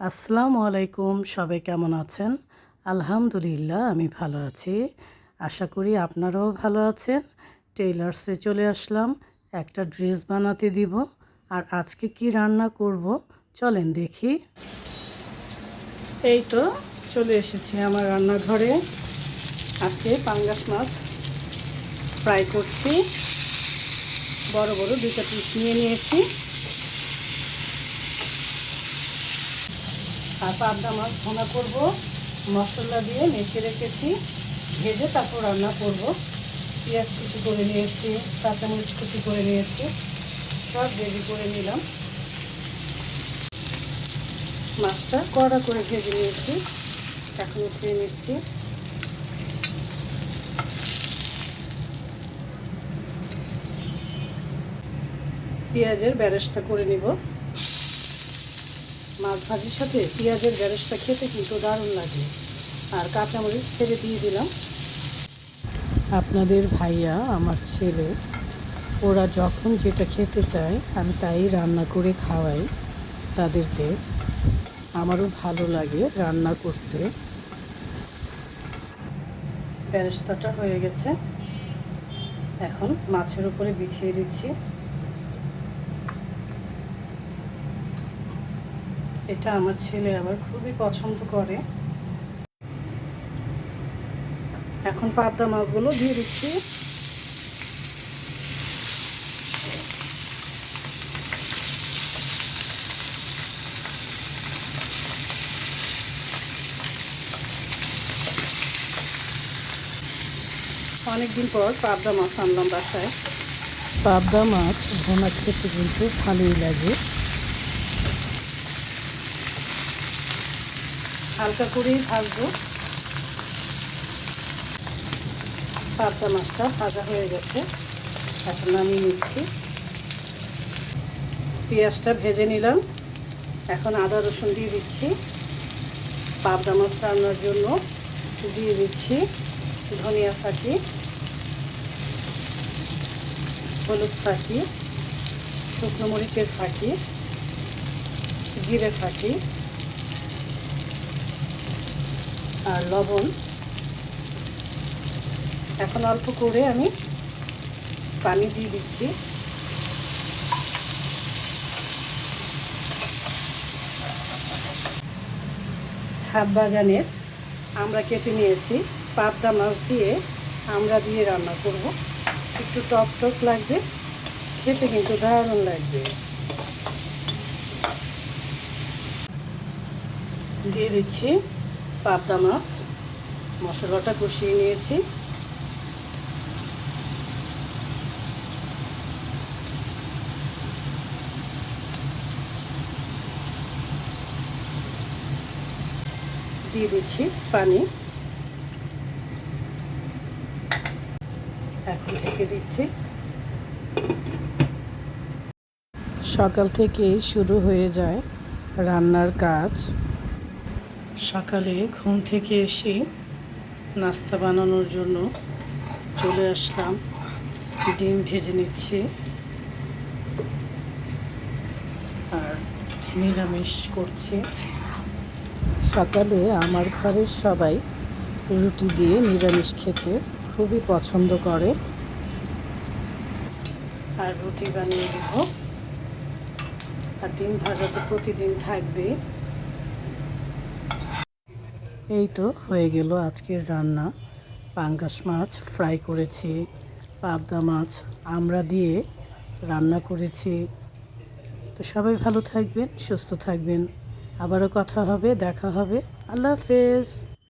আসসালামু আলাইকুম, সবাই কেমন আছেন? আলহামদুলিল্লাহ, আমি ভালো আছি। আশা করি আপনারাও ভালো আছেন। টেইলার্সে চলে আসলাম, একটা ড্রেস বানাতে দিব। আর আজকে কি রান্না করব, চলেন দেখি। এই তো, চলে এসেছি আমার রান্নাঘরে। আজকে পাঙ্গাস মাছ ফ্রাই করছি। বড় বড় দুটা পিস নিয়ে নিয়েছি। আর পাবদা মাছ ভোনা করব। মশলা দিয়ে মেখে রেখেছি। ভেজে তারপর রান্না করব। পেঁয়াজ কুচি করে নিয়েছি, কাঁচামরিচ কুচি করে নিয়েছি, সব রেডি করে নিলাম। মাছটা কড়া করে ভেজে নিয়েছি। এখন উঠিয়ে নিচ্ছি। পেঁয়াজের ব্যারেসটা করে নিব। মাছ ভাজির সাথে পেঁয়াজের গ্যারেসটা খেতে কিন্তু দারুণ লাগে। আর কাঁচামরিচ ছেড়ে দিয়ে দিলাম। আপনাদের ভাইয়া, আমার ছেলে, ওরা যখন যেটা খেতে চায়, আমি তাই রান্না করে খাওয়াই তাদেরকে। আমারও ভালো লাগে রান্না করতে। ব্যারেস্তাটা হয়ে গেছে। এখন মাছের উপরে বিছিয়ে দিচ্ছি। এটা আমার ছেলে আবার খুবই পছন্দ করে। এখন পাবদা মাছগুলো দিয়ে দিচ্ছি। অনেকদিন পর পাবদা মাছ আনলাম বাসায়। পাবদা মাছ ভোনা খেতে কিন্তু ভালোই লাগে। হালকা করেই ভাজবো। পাবদা মাছটা ভাজা হয়ে গেছে। এখন নামিয়ে নিচ্ছি। পেঁয়াজটা ভেজে নিলাম। এখন আদা রসুন দিয়ে দিচ্ছি। পাবদা মাছ রান্নার জন্য দিয়ে দিচ্ছি ধনিয়া ফাঁকি, হলুদ ফাঁকি, শুকনো মরিচের ফাঁকি, জিরে ফাঁকি। আর লবণ। এখন অল্প করে আমি পানি দিয়ে দিচ্ছি। ছাদ বাগানের আমরা কেটে নিয়েছি, পাবদা মাছ দিয়ে আমরা দিয়ে রান্না করব। একটু টক টক লাগবে, খেতে কিন্তু দারুণ লাগবে। দিয়ে দিচ্ছি পাবদা মাছ, মশলাটা কষিয়ে নিয়েছি। দিয়ে দিচ্ছি পানি। এখন ঢেকে দিচ্ছি। সকাল থেকেই শুরু হয়ে যায় রান্নার কাজ। সকালে ঘুম থেকে এসে নাস্তা বানানোর জন্য চলে আসলাম। ডিম ভেজে নিচ্ছি। আর নিরামিষ করছি। সকালে আমার ঘরের সবাই রুটি দিয়ে নিরামিষ খেতে খুবই পছন্দ করে। আর রুটি বানিয়ে দেব। আর ডিম ভাজা তো প্রতিদিন থাকবে এই তো হয়ে গেল আজকের রান্না। পাঙ্গাস মাছ ফ্রাই করেছি, পাবদা মাছ, আমরা দিয়ে রান্না করেছি। তো সবাই ভালো থাকবেন, সুস্থ থাকবেন। আবারও কথা হবে, দেখা হবে। আল্লাহ হাফেজ।